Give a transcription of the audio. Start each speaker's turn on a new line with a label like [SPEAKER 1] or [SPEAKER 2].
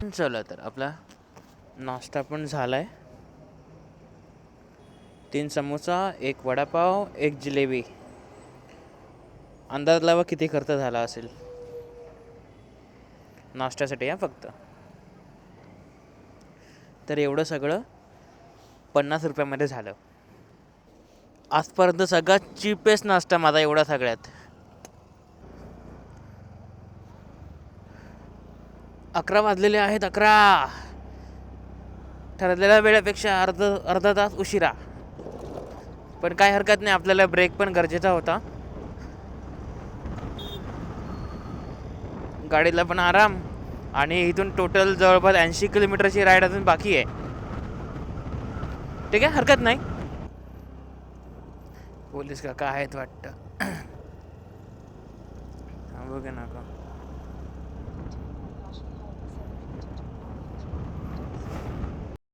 [SPEAKER 1] चला तर आपला नाश्ता पण झाला आहे तीन समोसा एक वडापाव एक जिलेबी. अंदाज लावा किती खर्च झाला असेल. नाश्त्यासाठी हा फक्त. तर एवढं सगळं पन्नास रुपयामध्ये झालं. आजपर्यंत सगळ्यात चिपेस्ट नाश्ता माझा एवढा सगळ्यात. अकरा वाजलेले आहेत अकरा. ठरलेल्या वेळेपेक्षा अर्ध अर्धा तास उशिरा. पण काय हरकत नाही आपल्याला ब्रेक पण गरजेचा होता. गाडीला पण आराम आणि इथून टोटल जवळपास ऐंशी किलोमीटरची राईड अजून बाकी आहे. ठीक आहे हरकत नाही. पोलीस काका आहेत वाटतं. हा, बघू नका?